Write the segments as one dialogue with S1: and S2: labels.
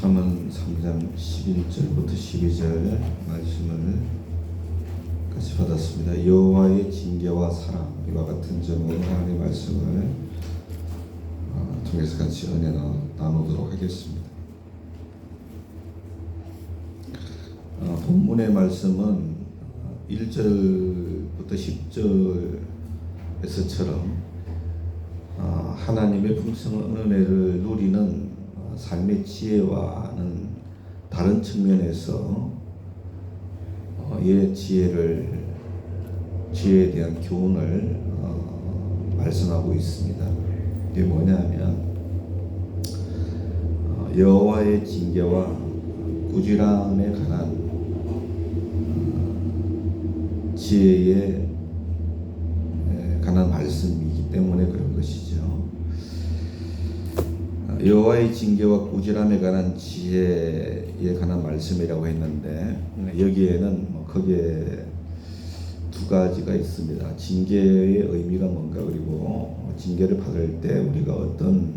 S1: 잠언 3장 11절부터 12절 말씀을 같이 받았습니다. 여호와의 징계와 사랑 이와 같은 제목으로 하나님의 말씀을 어, 통해서 같이 은혜 나- 나누도록 하겠습니다. 어, 본문의 말씀은 1절부터 10절에서처럼 어, 하나님의 풍성한 은혜를 누리는 어, 삶의 지혜와는 다른 측면에서 어, 예 지혜를 지혜에 대한 교훈을 어, 말씀하고 있습니다. 이게 뭐냐면 어, 여호와의 징계와 꾸지람에 관한 어, 지혜에 어, 여호와의 징계와 꾸지람에 관한 지혜에 관한 말씀이라고 했는데 음, 여기에는 뭐 크게 두 가지가 있습니다. 징계의 의미가 뭔가 그리고 징계를 받을 때 우리가 어떤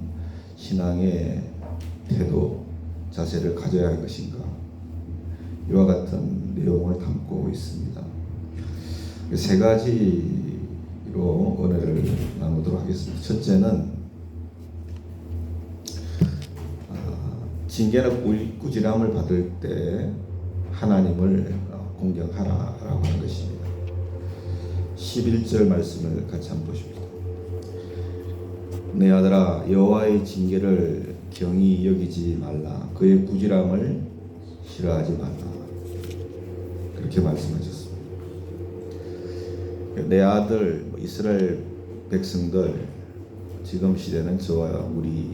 S1: 신앙의 태도, 자세를 가져야 할 것인가 이와 같은 내용을 담고 있습니다. 세 가지로 오늘을 나누도록 하겠습니다. 첫째는 징계나 꾸- 꾸지람을 받을 때 하나님을 어, 공경하라라고 하는 것입니다. 11절 말씀을 같이 한번 보십시오. 내 아들아 여호와의 징계를 경히 여기지 말라 그의 꾸지람을 싫어하지 말라 그렇게 말씀하셨습니다. 내 아들 뭐 이스라엘 백성들 지금 시대는 저와 우리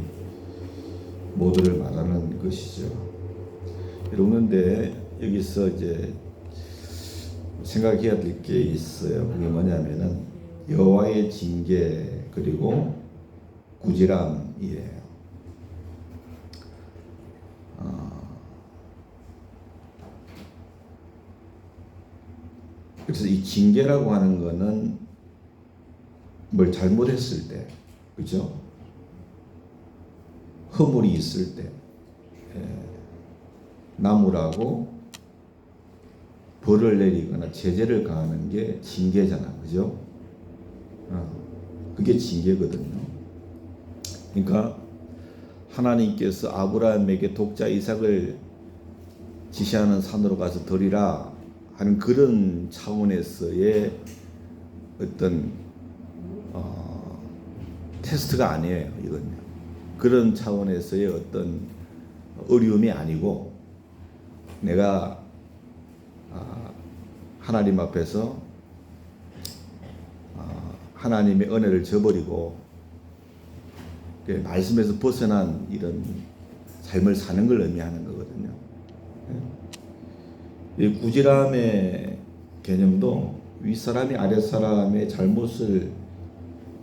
S1: 모두를 말하는 것이죠. 그런데 여기서 이제 생각해야 될 게 있어요. 그게 뭐냐면은 여호와의 징계 그리고 구지람이에요. 어, 그래서 이 징계라고 하는 거는 뭘 잘못했을 때, 그죠? 허물이 있을 때, 예, 나무라고 벌을 내리거나 제재를 가하는 게 징계잖아, 그죠? 어, 그게 징계거든요. 그러니까 하나님께서 아브라함에게 독자 이삭을 지시하는 산으로 가서 드리라 하는 그런 차원에서의 어떤 어, 테스트가 아니에요, 이건요. 그런 차원에서의 어떤 어려움이 아니고 내가 아, 하나님 앞에서 아, 하나님의 은혜를 저버리고 그 말씀에서 벗어난 이런 삶을 사는 걸 의미하는 거거든요. 예. 이 구지람의 개념도 윗사람이 아랫사람의 잘못을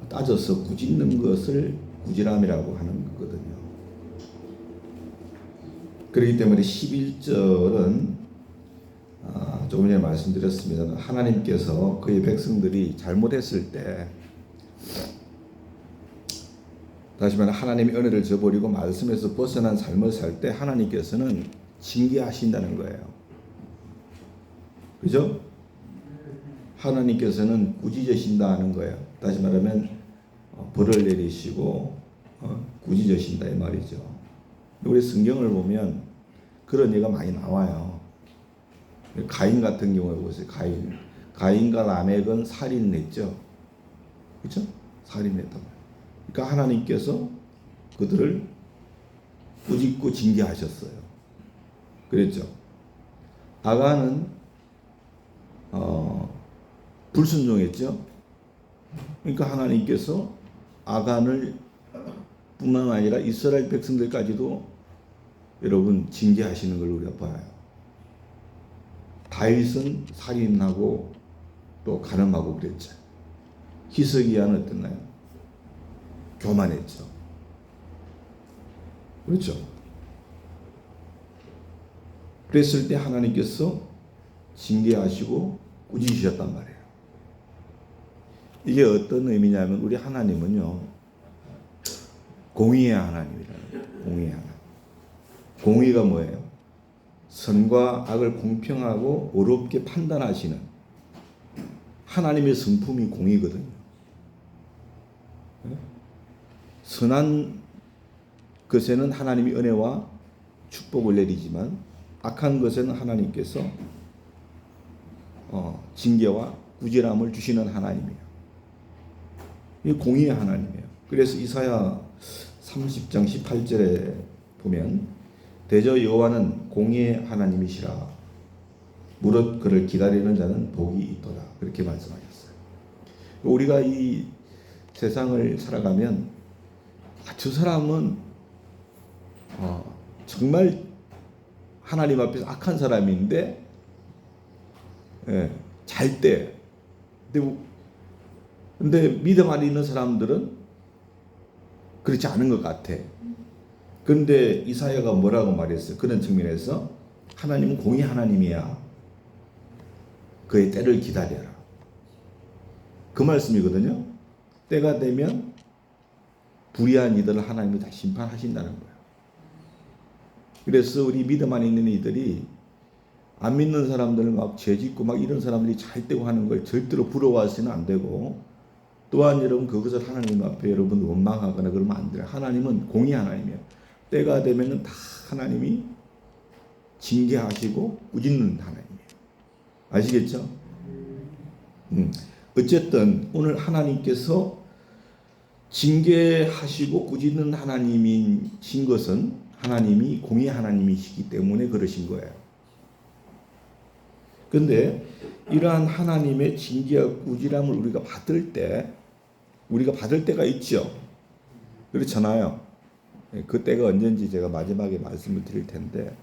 S1: 따져서 꾸짖는 것을 구지람이라고 하는 거거든요. 그렇기 때문에 11절은 아, 조금 전에 말씀드렸습니다. 하나님께서 그의 백성들이 잘못했을 때 다시 말해 하나님의 은혜를 저버리고 말씀에서 벗어난 삶을 살 때 하나님께서는 징계하신다는 거예요. 그죠? 하나님께서는 꾸짖으신다는 거예요. 다시 말하면 어, 벌을 내리시고 어, 꾸짖으신다 이 말이죠. 우리 성경을 보면 그런 예가 많이 나와요. 가인 같은 경우에 보세요. 가인. 가인과 라멕은 살인했죠. 그렇죠? 살인했단 말이에요. 그러니까 하나님께서 그들을 꾸짖고 징계하셨어요. 그랬죠. 아가는 어, 불순종했죠. 그러니까 하나님께서 아간을 뿐만 아니라 이스라엘 백성들까지도 여러분 징계하시는 걸 우리가 봐요. 다윗은 살인하고 또 가늠하고 그랬죠. 히스기야는 어땠나요? 교만했죠. 그렇죠. 그랬을 때 하나님께서 징계하시고 꾸짖으셨단 말이에요. 이게 어떤 의미냐면 우리 하나님은요 공의의 하나님이라는 거예요. 공의의 하나님. 공의가 뭐예요? 선과 악을 공평하고 어렵게 판단하시는 하나님의 성품이 공의거든요. 예? 선한 것에는 하나님이 은혜와 축복을 내리지만 악한 것에는 하나님께서 어, 징계와 구제람을 주시는 하나님이에요. 이 공의의 하나님이에요. 그래서 이사야 30장 18절에 보면 대저 여호와는 공의의 하나님이시라 무릇 그를 기다리는 자는 복이 있도다 그렇게 말씀하셨어요. 우리가 이 세상을 살아가면 아, 저 사람은 어, 정말 하나님 앞에서 악한 사람인데 예, 잘 때. 근데, 근데 믿음 안에 있는 사람들은 그렇지 않은 것 같아. 그런데 이사야가 뭐라고 말했어요? 그런 측면에서 하나님은 공의 하나님이야. 그의 때를 기다려라. 그 말씀이거든요. 때가 되면 불의한 이들을 하나님이 다 심판하신다는 거예요. 그래서 우리 믿음 안에 있는 이들이 안 믿는 사람들 막 죄짓고 막 이런 사람들이 잘 되고 하는 걸 절대로 부러워하시는 안 되고 또한 여러분 그것을 하나님 앞에 여러분 원망하거나 그러면 안 돼요. 하나님은 공의 하나님이에요. 때가 되면은 다 하나님이 징계하시고 꾸짖는 하나님이에요. 아시겠죠? 음. 어쨌든 오늘 하나님께서 징계하시고 꾸짖는 하나님인 신 것은 하나님이 공의 하나님이시기 때문에 그러신 거예요. 근데 이러한 하나님의 징계와 꾸지람을 우리가 받을 때 우리가 받을 때가 있죠. 그렇잖아요. 예, 그 때가 언젠지 제가 마지막에 말씀을 드릴 텐데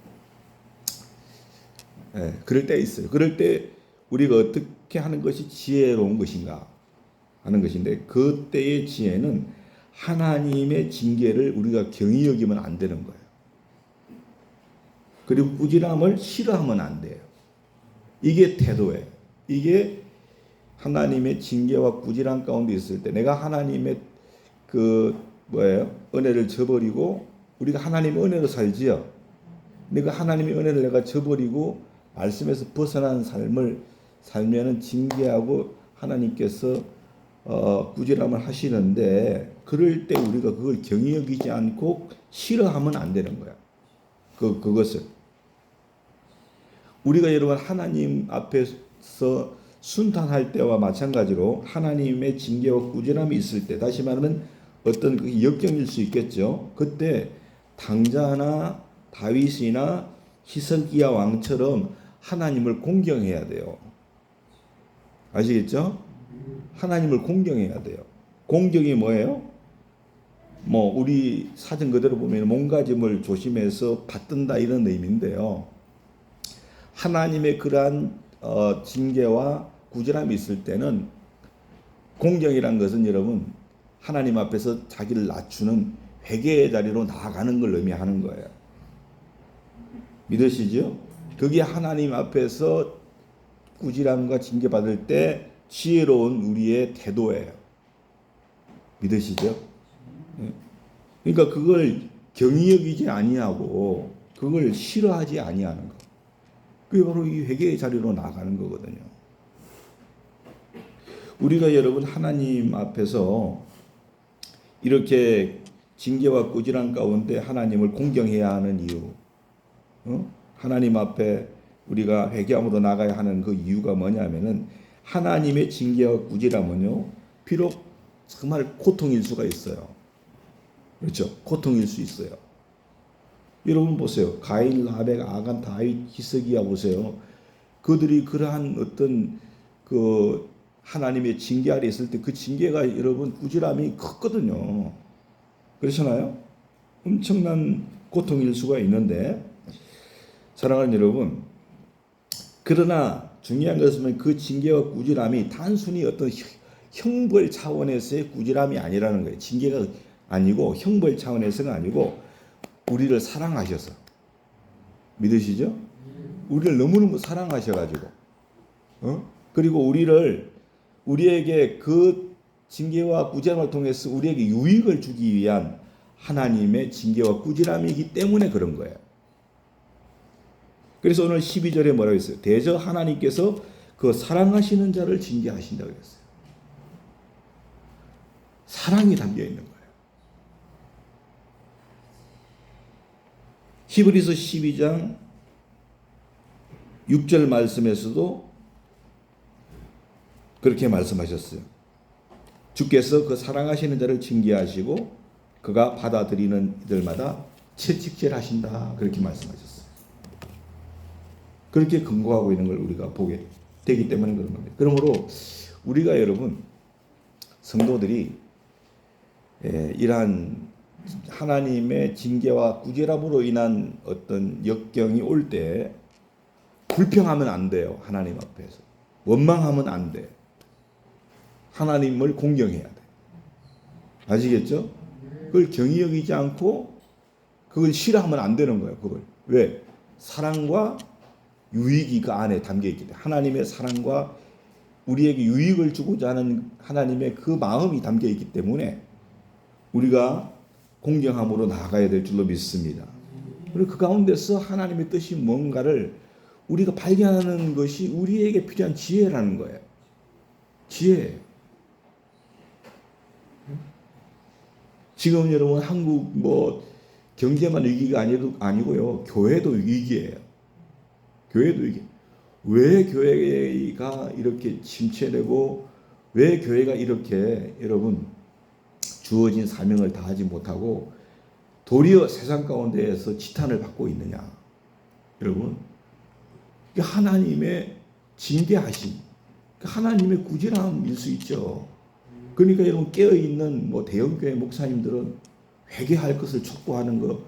S1: 예, 그럴 때 있어요. 그럴 때 우리가 어떻게 하는 것이 지혜로운 것인가 하는 것인데 그 때의 지혜는 하나님의 징계를 우리가 경히 여기면 안 되는 거예요. 그리고 꾸지람을 싫어하면 안 돼요. 이게 태도예요. 이게 하나님의 징계와 꾸지람 가운데 있을 때 내가 하나님의 그 뭐예요? 은혜를 저버리고 우리가 하나님의 은혜로 살지요. 내가 하나님의 은혜를 내가 저버리고 말씀에서 벗어난 삶을 살면은 징계하고 하나님께서 어, 꾸지람을 하시는데 그럴 때 우리가 그걸 경히 여기지 않고 싫어하면 안 되는 거야. 그 그것을 우리가 여러분 하나님 앞에서 순탄할 때와 마찬가지로 하나님의 징계와 꾸지람이 있을 때 다시 말하면 어떤 그 역경일 수 있겠죠. 그때 당자나 다윗이나 히스기야 왕처럼 하나님을 공경해야 돼요. 아시겠죠? 하나님을 공경해야 돼요. 공경이 뭐예요? 뭐 우리 사전 그대로 보면 몸가짐을 조심해서 받든다 이런 의미인데요. 하나님의 그러한 어, 징계와 구절함이 있을 때는 공경이란 것은 여러분 하나님 앞에서 자기를 낮추는 회개의 자리로 나아가는 걸 의미하는 거예요. 믿으시죠? 그게 하나님 앞에서 꾸지람과 징계받을 때 지혜로운 우리의 태도예요. 믿으시죠? 예. 그러니까 그걸 경히 여기지 아니하고 그걸 싫어하지 아니하는 거. 그게 바로 이 회개의 자리로 나가는 거거든요. 우리가 여러분 하나님 앞에서 이렇게 징계와 꾸지람 가운데 하나님을 공경해야 하는 이유, 어? 하나님 앞에 우리가 회개함으로 나가야 하는 그 이유가 뭐냐면은 하나님의 징계와 꾸지람은요, 비록 정말 고통일 수가 있어요. 그렇죠? 고통일 수 있어요. 여러분 보세요. 가인, 라벡, 아간, 다윗, 히스기야 보세요. 그들이 그러한 어떤 그 하나님의 징계 아래 있을 때 그 징계가 여러분 꾸지람이 컸거든요. 그렇잖아요? 엄청난 고통일 수가 있는데 사랑하는 여러분 그러나 중요한 것은 그 징계와 꾸지람이 단순히 어떤 형벌 차원에서의 꾸지람이 아니라는 거예요. 징계가 아니고 형벌 차원에서가 아니고 우리를 사랑하셔서 믿으시죠? 우리를 너무너무 사랑하셔가지고 어? 그리고 우리를 우리에게 그 징계와 꾸지람을 통해서 우리에게 유익을 주기 위한 하나님의 징계와 꾸지람이기 때문에 그런 거예요.
S2: 그래서 오늘 12절에 뭐라고 했어요? 대저 하나님께서 그 사랑하시는 자를 징계하신다 그랬어요. 사랑이 담겨 있는 거예요. 히브리서 12장 6절 말씀에서도 그렇게 말씀하셨어요. 주께서 그 사랑하시는 자를 징계하시고 그가 받아들이는 이들마다 채찍질하신다 그렇게 말씀하셨어요. 그렇게 근거하고 있는 걸 우리가 보게 되기 때문에 그런 겁니다. 그러므로 우리가 여러분 성도들이 예, 이러한 하나님의 징계와 구제람으로 인한 어떤 역경이 올 때 불평하면 안 돼요. 하나님 앞에서 원망하면 안 돼. 하나님을 공경해야 돼. 아시겠죠? 그걸 경히 여기지 않고 그걸 싫어하면 안 되는 거예요. 그걸 왜 사랑과 유익이 그 안에 담겨 있기 때문에 하나님의 사랑과 우리에게 유익을 주고자 하는 하나님의 그 마음이 담겨 있기 때문에 우리가 공경함으로 나아가야 될 줄로 믿습니다. 그리고 그 가운데서 하나님의 뜻이 뭔가를 우리가 발견하는 것이 우리에게 필요한 지혜라는 거예요. 지혜. 지금 여러분 한국 뭐 경제만 위기가 아니도 아니고요. 교회도 위기예요. 교회도 위기. 왜 교회가 이렇게 침체되고 왜 교회가 이렇게 여러분 주어진 사명을 다하지 못하고 도리어 세상 가운데에서 지탄을 받고 있느냐? 여러분, 하나님의 징계하심, 하나님의 구제함일 수 있죠. 그러니까 여러분 깨어 있는 뭐 대형교회 목사님들은 회개할 것을 촉구하는 거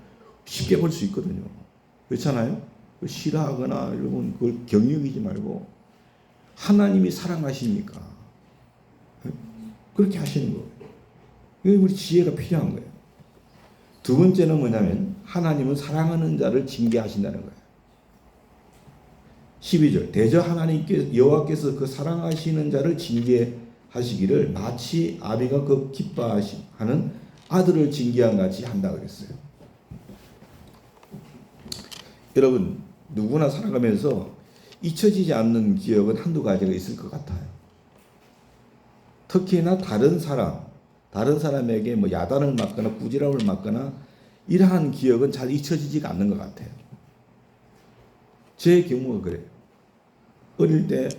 S2: 쉽게 볼 수 있거든요. 그렇잖아요? 싫어하거나 여러분 그걸 경유이지 말고 하나님이 사랑하십니까? 그렇게 하시는 거예요. 이게 우리 지혜가 필요한 거예요. 두 번째는 뭐냐면 하나님은 사랑하는 자를 징계하신다는 거예요. 12절 대저 하나님께 여호와께서 그 사랑하시는 자를 징계 하시기를 마치 아비가 그 기뻐하는 아들을 징계한 같이 한다 그랬어요. 여러분 누구나 살아가면서 잊혀지지 않는 기억은 한두 가지가 있을 것 같아요. 특히나 다른 사람, 다른 사람에게 뭐 야단을 맞거나 꾸지람을 맞거나 이러한 기억은 잘 잊혀지지가 않는 것 같아요. 제 경우가 그래요. 어릴 때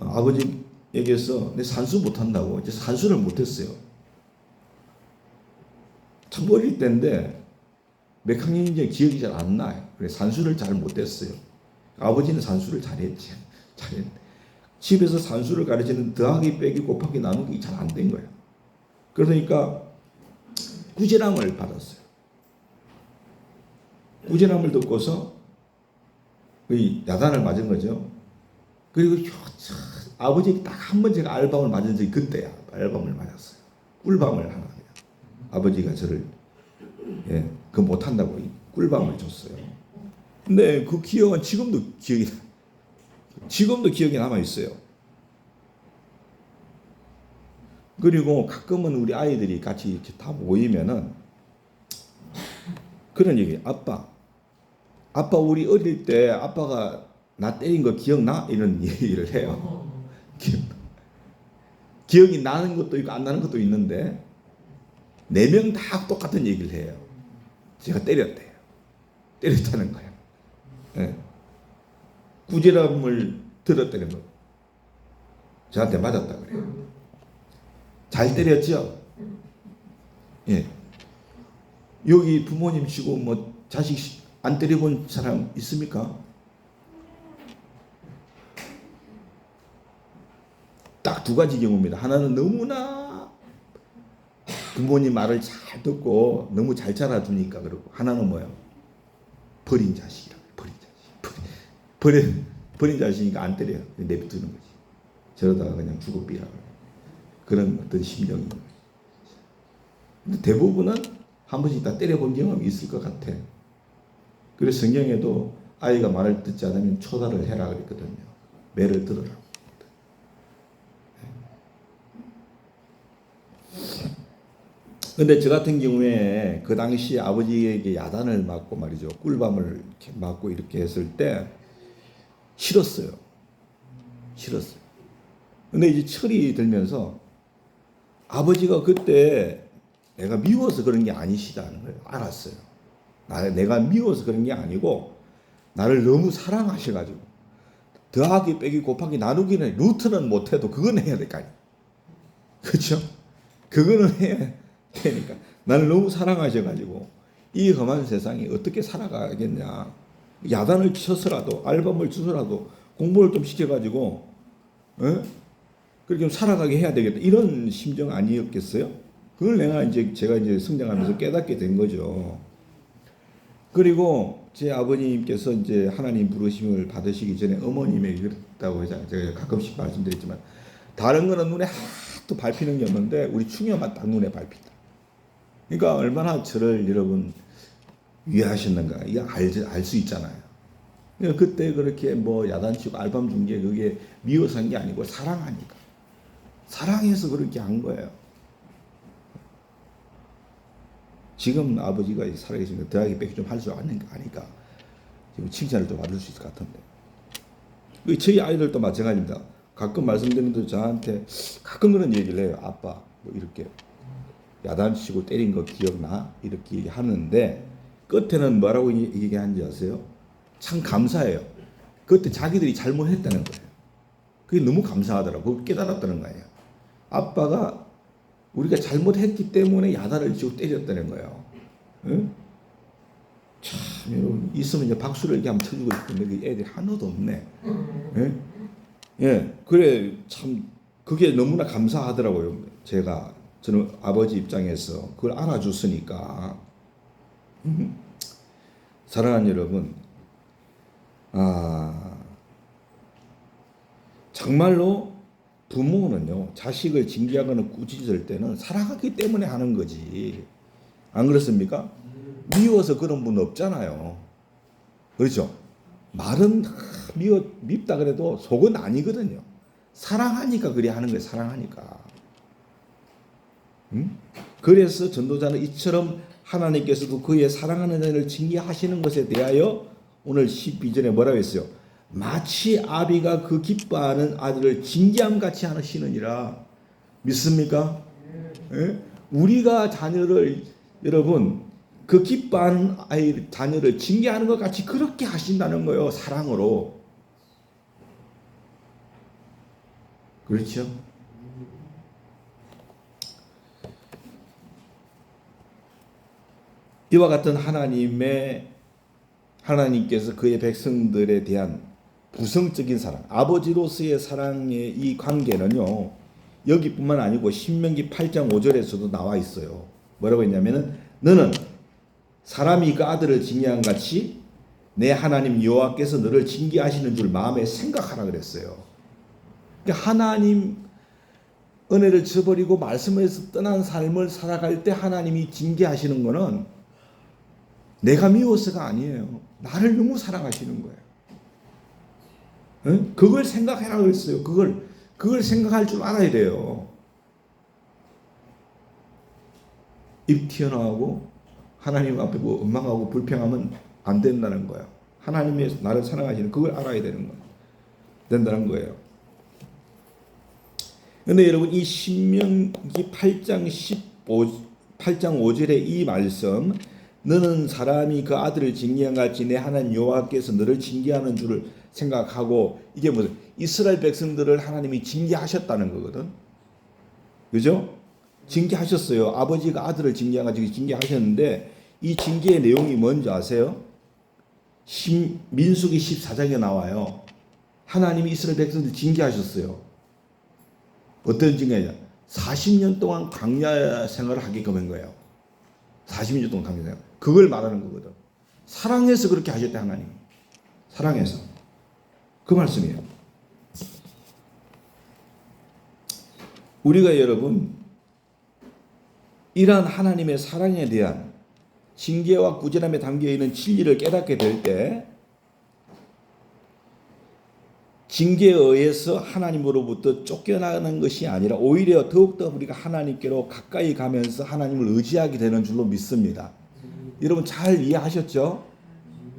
S2: 아버지 에게서 내 산수 못한다고 이제 산수를 못했어요. 참 어릴 때인데 몇 학년인지 기억이 잘 안 나요. 그래 산수를 잘 못했어요. 아버지는 산수를 잘했지. 잘했. 집에서 산수를 가르치는 더하기 빼기 곱하기 나누기 잘 안 된 거예요. 그러니까 꾸지람을 받았어요. 꾸지람을 듣고서 그 야단을 맞은 거죠. 그리고 아버지 딱 한 번 제가 알밤을 맞은 적이 그때야. 알밤을 맞았어요. 꿀밤을 하나. 아버지가 저를 예, 그 못한다고 꿀밤을 줬어요. 근데 그 기억은 지금도 기억이 지금도 기억이 남아 있어요. 그리고 가끔은 우리 아이들이 같이 이렇게 다 모이면은 그런 얘기. 아빠, 아빠 우리 어릴 때 아빠가 나 때린 거 기억나? 이런 얘기를 해요. 기억이 나는 것도 있고 안 나는 것도 있는데 네 명 다 똑같은 얘기를 해요. 제가 때렸대요. 때렸다는 거예요. 네. 구제람을 들었다는 거. 저한테 맞았다 그래요. 잘 때렸죠? 예. 여기 부모님 치고 뭐 자식 안 때려본 사람 있습니까? 딱 두 가지 경우입니다. 하나는 너무나 부모님 말을 잘 듣고 너무 잘 자라주니까 그러고 하나는 뭐예요? 버린 자식이라고 버린 자식. 버린, 버린, 버린 자식이니까 안 때려요. 내비두는 거지. 저러다가 그냥 죽어 삐라고 그런 어떤 심정인 거예요. 근데 대부분은 한 번씩 다 때려본 경험이 있을 것 같아 그래서 성경에도 아이가 말을 듣지 않으면 초다를 해라 그랬거든요. 매를 들어라 근데 저 같은 경우에 그 당시 아버지에게 야단을 맞고 말이죠. 꿀밤을 맞고 이렇게 했을 때 싫었어요. 싫었어요. 근데 이제 철이 들면서 아버지가 그때 내가 미워서 그런 게 아니시다는 걸 알았어요. 나, 내가 미워서 그런 게 아니고 나를 너무 사랑하셔가지고 더하기 빼기 곱하기 나누기는 루트는 못해도 그건 해야 될거 아니에요. 그렇죠? 그거는 해 야 되니까 나를 너무 사랑하셔가지고 이 험한 세상에 어떻게 살아가겠냐 야단을 쳐서라도 알밤을 주서라도 공부를 좀 시켜가지고 어? 그렇게 좀 살아가게 해야 되겠다 이런 심정 아니었겠어요? 그걸 내가 이제 제가 이제 성장하면서 깨닫게 된 거죠. 그리고 제 아버님께서 이제 하나님 부르심을 받으시기 전에 어머님에게 그랬다고 해서 제가 가끔씩 말씀드렸지만 다른 거는 눈에 하도 밟히는 게 없는데 우리 충여만 딱 눈에 밟힌다. 그러니까 얼마나 저를 여러분 위하셨는가 이게 알수 있잖아요. 그러니까 그때 그렇게 뭐 야단치고 알밤 준 게 그게 미워서 한 게 아니고 사랑하니까 사랑해서 그렇게 한 거예요. 지금 아버지가 살아계시면 더하기 빼기 좀할줄 아니까 지금 칭찬을 좀 받을 수 있을 것 같은데. 그 저희 아이들도 마찬가지입니다. 가끔 말씀드리는데 저한테 가끔 그런 얘기를 해요. 아빠 뭐 이렇게 야단치고 때린 거 기억나? 이렇게 하는데 끝에는 뭐라고 얘- 얘기하는지 아세요? 참 감사해요. 그때 자기들이 잘못했다는 거예요. 그게 너무 감사하더라고. 그걸 깨달았다는 거예요. 아빠가 우리가 잘못했기 때문에 야단을 치고 때렸다는 거예요. 응? 참 여러분 있으면 이제 박수를 이렇게 한번 쳐주고 싶은데 그 애들이 하나도 없네. 예? 예, 그래 참 그게 너무나 감사하더라고요. 제가 저는 아버지 입장에서 그걸 알아줬으니까. 음. 사랑하는 여러분, 아 정말로 부모는요 자식을 징계하거나 꾸짖을 때는 사랑하기 때문에 하는 거지. 안 그렇습니까? 미워서 그런 분 없잖아요. 그렇죠? 말은 다 미워 밉다 그래도 속은 아니거든요. 사랑하니까 그래 하는 거예요. 사랑하니까. 음? 그래서 전도자는 이처럼 하나님께서도 그의 사랑하는 자를 징계하시는 것에 대하여 오늘 12절에 뭐라고 했어요? 마치 아비가 그 기뻐하는 아들을 징계함 같이 하시느니라. 믿습니까? 예? 우리가 자녀를 여러분 그 기뻐하는 아이 자녀를 징계하는 것 같이 그렇게 하신다는 거예요. 사랑으로. 그렇죠? 이와 같은 하나님의 하나님께서 그의 백성들에 대한 부성적인 사랑, 아버지로서의 사랑의 이 관계는요. 여기뿐만 아니고 신명기 8장 5절에서도 나와 있어요. 뭐라고 했냐면은 너는 사람이 그 아들을 징계한 같이 내 하나님 여호와께서 너를 징계하시는 줄 마음에 생각하라 그랬어요. 그러니까 하나님 은혜를 저버리고 말씀에서 떠난 삶을 살아갈 때 하나님이 징계하시는 거는 내가 미워서가 아니에요. 나를 너무 사랑하시는 거예요. 응? 그걸 생각해라 그랬어요. 그걸 그걸 생각할 줄 알아야 돼요. 입 튀어나오고 하나님 앞에 뭐 원망하고 불평하면 안 된다는 거야. 하나님이 나를 사랑하시는 그걸 알아야 되는 거야. 된다는 거예요. 근데 여러분 이 신명기 8장 15 8장 5절의 이 말씀 너는 사람이 그 아들을 징계한 같이 내 하나님 여호와께서 너를 징계하는 줄을 생각하고 이게 무슨 이스라엘 백성들을 하나님이 징계하셨다는 거거든. 그죠? 징계하셨어요. 아버지가 아들을 징계한 같이 징계하셨는데 이 징계의 내용이 뭔지 아세요? 신, 민수기 14장에 나와요. 하나님이 이스라엘 백성들 징계하셨어요. 어떤 징계냐? 40년 동안 광야 생활을 하게끔 한 거예요. 40년 동안 광야 생활. 그걸 말하는 거거든. 사랑해서 그렇게 하셨대 하나님. 사랑해서. 그 말씀이에요. 우리가 여러분 이러한 하나님의 사랑에 대한 징계와 꾸지람에 담겨 있는 진리를 깨닫게 될 때 징계에 의해서 하나님으로부터 쫓겨나는 것이 아니라 오히려 더욱더 우리가 하나님께로 가까이 가면서 하나님을 의지하게 되는 줄로 믿습니다. 여러분 잘 이해하셨죠?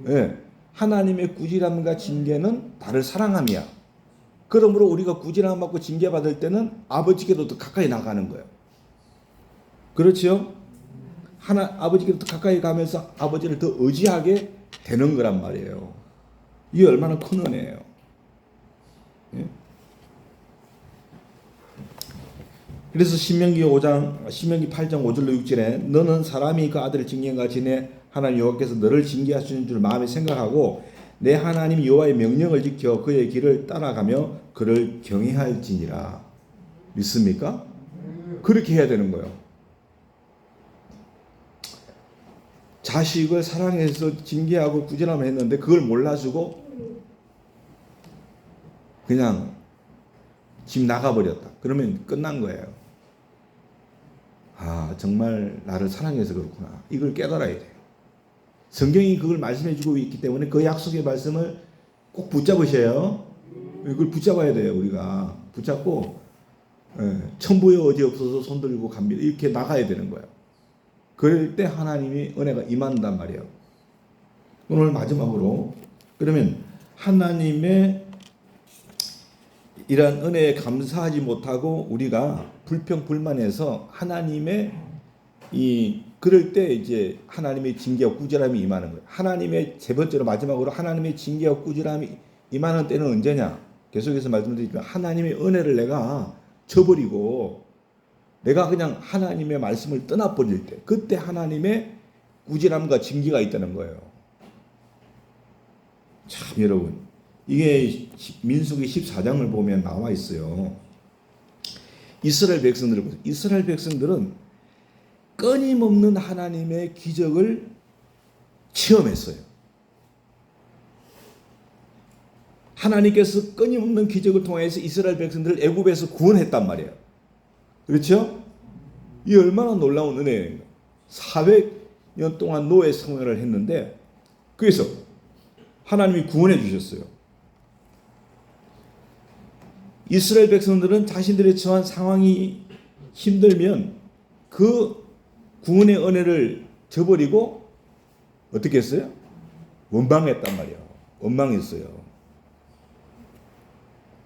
S2: 예. 하나님의 꾸지람과 징계는 나를 사랑함이야. 그러므로 우리가 꾸지람 받고 징계 받을 때는 아버지께로 더 가까이 나가는 거예요. 그렇죠? 하나 아버지께로 더 가까이 가면서 아버지를 더 의지하게 되는 거란 말이에요. 이게 얼마나 큰 은혜예요. 예? 그래서 신명기 5장 신명기 8장 5절로 6절에 너는 사람이 그 아들을 징계가 지내 하나님 여호와께서 너를 징계하시는 줄 마음에 생각하고 내 하나님 여호와의 명령을 지켜 그의 길을 따라가며 그를 경외할지니라 믿습니까? 그렇게 해야 되는 거예요. 자식을 사랑해서 징계하고 꾸지람을 했는데 그걸 몰라주고 그냥 집 나가버렸다. 그러면 끝난 거예요. 아, 정말 나를 사랑해서 그렇구나. 이걸 깨달아야 돼요. 성경이 그걸 말씀해주고 있기 때문에 그 약속의 말씀을 꼭 붙잡으셔요. 이걸 붙잡아야 돼요, 우리가. 붙잡고, 예, 천부에 어디 없어서 손 들고 갑니다. 이렇게 나가야 되는 거예요. 그럴 때 하나님이 은혜가 임한단 말이에요. 오늘 마지막으로, 그러면 하나님의 이러한 은혜에 감사하지 못하고 우리가 불평 불만해서 하나님의 이 그럴 때 이제 하나님의 징계와 꾸지람이 임하는 거예요. 하나님의 세 번째로 마지막으로 하나님의 징계와 꾸지람이 임하는 때는 언제냐? 계속해서 말씀드리지만 하나님의 은혜를 내가 저버리고 내가 그냥 하나님의 말씀을 떠나버릴 때 그때 하나님의 꾸지람과 징계가 있다는 거예요. 참 여러분 이게 민수기 14장을 보면 나와 있어요. 이스라엘 보세요. 이스라엘 백성들은 끊임없는 하나님의 기적을 체험했어요. 하나님께서 끊임없는 기적을 통해서 이스라엘 백성들을 애굽에서 구원했단 말이에요. 그렇죠? 이 얼마나 놀라운 은혜예요. 400년 동안 노예 생활을 했는데 그래서 하나님이 구원해 주셨어요. 이스라엘 백성들은 자신들의 처한 상황이 힘들면 그 구원의 은혜를 저버리고 어떻게 했어요? 원망했단 말이에요. 원망했어요.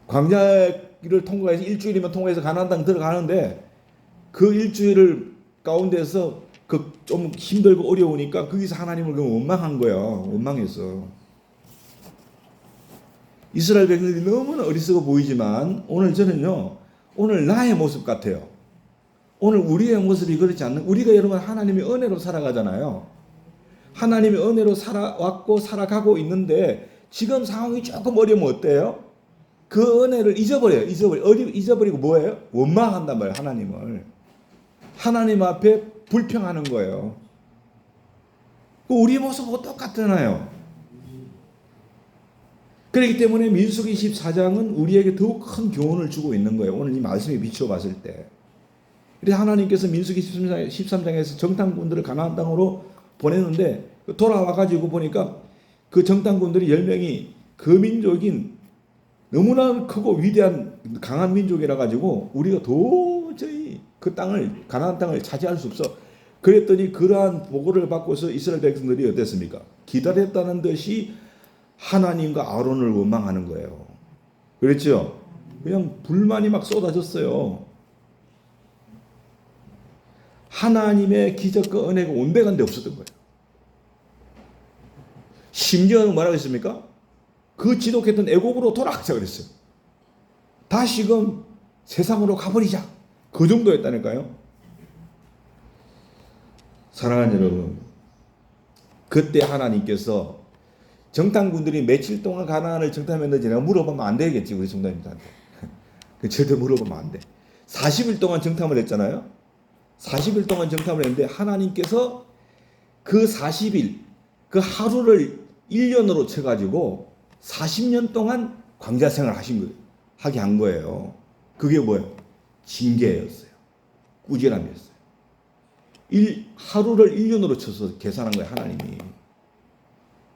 S2: 광야길을 통과해서 일주일이면 통과해서 가나안 땅 들어가는데 그 일주일을 가운데서 그 좀 힘들고 어려우니까 거기서 하나님을 그 원망한 거예요. 원망했어. 이스라엘 백성들이 너무나 어리석어 보이지만 오늘 저는요. 오늘 나의 모습 같아요. 오늘 우리의 모습이 그렇지 않는 우리가 여러분 하나님의 은혜로 살아가잖아요. 하나님의 은혜로 살아왔고 살아가고 있는데 지금 상황이 조금 어려우면 어때요? 그 은혜를 잊어버려요. 잊어버려. 어리, 잊어버리고 뭐예요? 원망한단 말이에요. 하나님을. 하나님 앞에 불평하는 거예요. 우리 모습하고 똑같잖아요. 그렇기 때문에 민수기 14장은 우리에게 더욱 큰 교훈을 주고 있는 거예요. 오늘 이 말씀에 비추어 봤을 때. 그래서 하나님께서 민수기 13장 에서 정탐꾼들을 가나안 땅으로 보냈는데 돌아와 가지고 보니까 그 정탐꾼들이 10명이 그 민족인 너무나 크고 위대한 강한 민족이라 가지고 우리가 도저히 그 땅을 가나안 땅을 차지할 수 없어. 그랬더니 그러한 보고를 받고서 이스라엘 백성들이 어땠습니까? 기다렸다는 듯이 하나님과 아론을 원망하는 거예요. 그렇죠? 그냥 불만이 막 쏟아졌어요. 하나님의 기적과 은혜가 온데간데 없었던 거예요. 심지어는 뭐라고 했습니까? 그 지독했던 애곡으로 돌아가자 그랬어요. 다시금 세상으로 가버리자. 그 정도였다니까요. 사랑하는 여러분, 그때 하나님께서 정탐군들이 며칠 동안 가나안을 정탐했는지 내가 물어보면 안 되겠지 우리 정탐님한테. 그 절대 물어보면 안 돼. 40일 동안 정탐을 했잖아요. 40일 동안 정탐을 했는데 하나님께서 그 40일 그 하루를 1년으로 쳐 가지고 40년 동안 광자 생활 하신 거예요. 하게 한 거예요. 그게 뭐예요? 징계였어요. 꾸지람이었어요. 일, 하루를 1년으로 쳐서 계산한 거예요, 하나님이.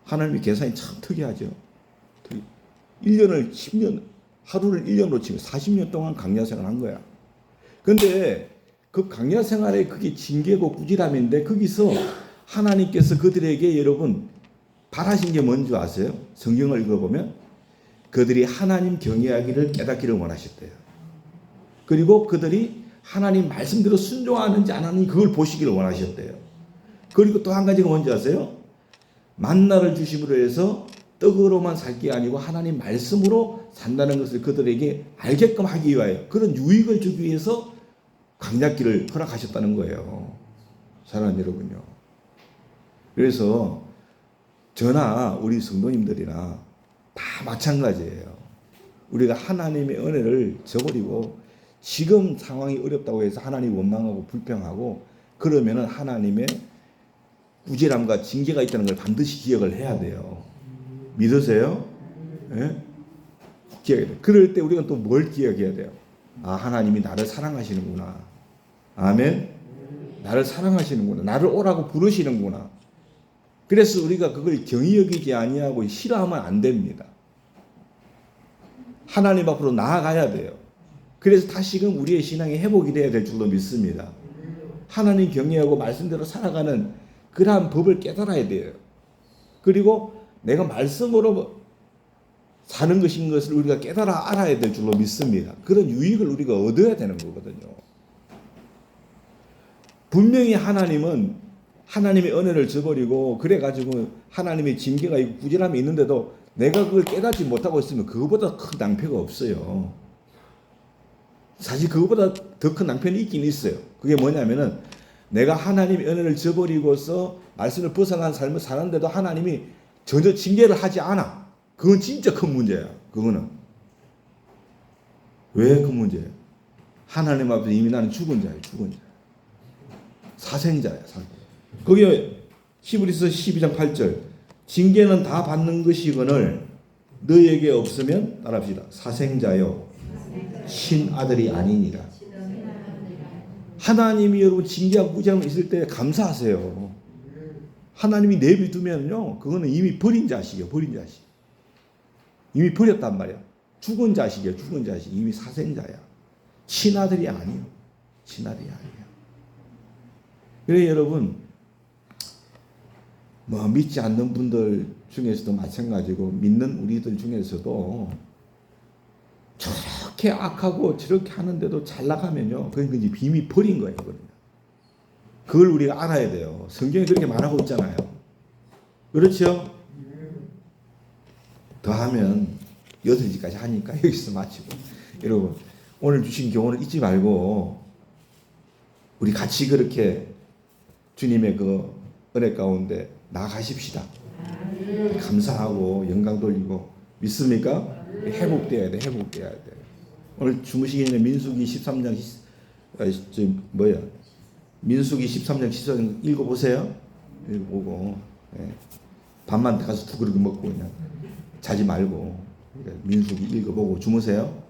S2: 하나님의 계산이 참 특이하죠. 1년을 10년 하루를 1년으로 치면 40년 동안 강야 생활 한 거야. 근데 그 강야 생활에 그게 징계고 꾸지람인데 거기서 하나님께서 그들에게 여러분 바라신 게 뭔지 아세요? 성경을 읽어보면 그들이 하나님 경외하기를 깨닫기를 원하셨대요. 그리고 그들이 하나님 말씀대로 순종하는지 안 하는지 그걸 보시기를 원하셨대요. 그리고 또 한 가지가 뭔지 아세요? 만나를 주심으로 해서 떡으로만 살 게 아니고 하나님 말씀으로 산다는 것을 그들에게 알게끔 하기 위하여 그런 유익을 주기 위해서 강약기를 허락하셨다는 거예요. 사랑하는 여러분요. 그래서 저나 우리 성도님들이나 다 마찬가지예요. 우리가 하나님의 은혜를 저버리고 지금 상황이 어렵다고 해서 하나님 원망하고 불평하고 그러면은 하나님의 꾸지람과 징계가 있다는 걸 반드시 기억을 해야 돼요. 믿으세요? 예? 기억해야 돼요. 그럴 때 우리가 또 뭘 기억해야 돼요? 아, 하나님이 나를 사랑하시는구나. 아멘. 나를 사랑하시는구나. 나를 오라고 부르시는구나. 그래서 우리가 그걸 경히 여기지 아니하고 싫어하면 안 됩니다. 하나님 앞으로 나아가야 돼요. 그래서 다시금 우리의 신앙이 회복이 돼야 될 줄로 믿습니다. 하나님 경외하고 말씀대로 살아가는 그러한 법을 깨달아야 돼요. 그리고 내가 말씀으로 사는 것인 것을 우리가 깨달아 알아야 될 줄로 믿습니다. 그런 유익을 우리가 얻어야 되는 거거든요. 분명히 하나님은 하나님의 은혜를 저버리고 그래 가지고 하나님의 징계가 있고 구질함이 있는데도 내가 그걸 깨닫지 못하고 있으면 그거보다 큰 낭패가 없어요. 사실 그거보다 더 큰 낭패는 있긴 있어요. 그게 뭐냐면은 내가 하나님의 은혜를 저버리고서 말씀을 벗어난 삶을 사는데도 하나님이 전혀 징계를 하지 않아. 그건 진짜 큰 문제야. 그거는. 왜그 문제예요? 하나님 앞에 이미 나는 죽은 자예요. 죽은 자. 사생자야. 사생. 거기에 히브리서 12장 8절. 징계는 다 받는 것이거늘 너에게 없으면 따라합시다. 사생자요. 신아들이 아니니라. 하나님이 여러분 징계하고 꾸지람 있을 때 감사하세요. 하나님이 내비두면요, 그거는 이미 버린 자식이에요, 버린 자식. 이미 버렸단 말이야. 죽은 자식이에요, 죽은 자식. 이미 사생자야. 친아들이 아니요. 친아들이 아니에요. 그래 여러분, 뭐 믿지 않는 분들 중에서도 마찬가지고 믿는 우리들 중에서도 저렇게 악하고 저렇게 하는데도 잘 나가면요. 그건 이제 빔이 버린 거예요. 그걸 우리가 알아야 돼요. 성경에 그렇게 말하고 있잖아요. 그렇죠? 더하면 8시까지 하니까 여기서 마치고. 여러분, 오늘 주신 교훈을 잊지 말고 우리 같이 그렇게 주님의 그 은혜 가운데 나가십시다. 감사하고 영광 돌리고 믿습니까? 회복돼야 돼, 회복돼야 돼. 오늘 주무시기 전에 민수기 13장, 아, 저 뭐야? 민수기 13장 14장 읽어보세요. 읽어보고 예. 밥만 가서 두 그릇 먹고 그냥 자지 말고 민수기 읽어보고 주무세요.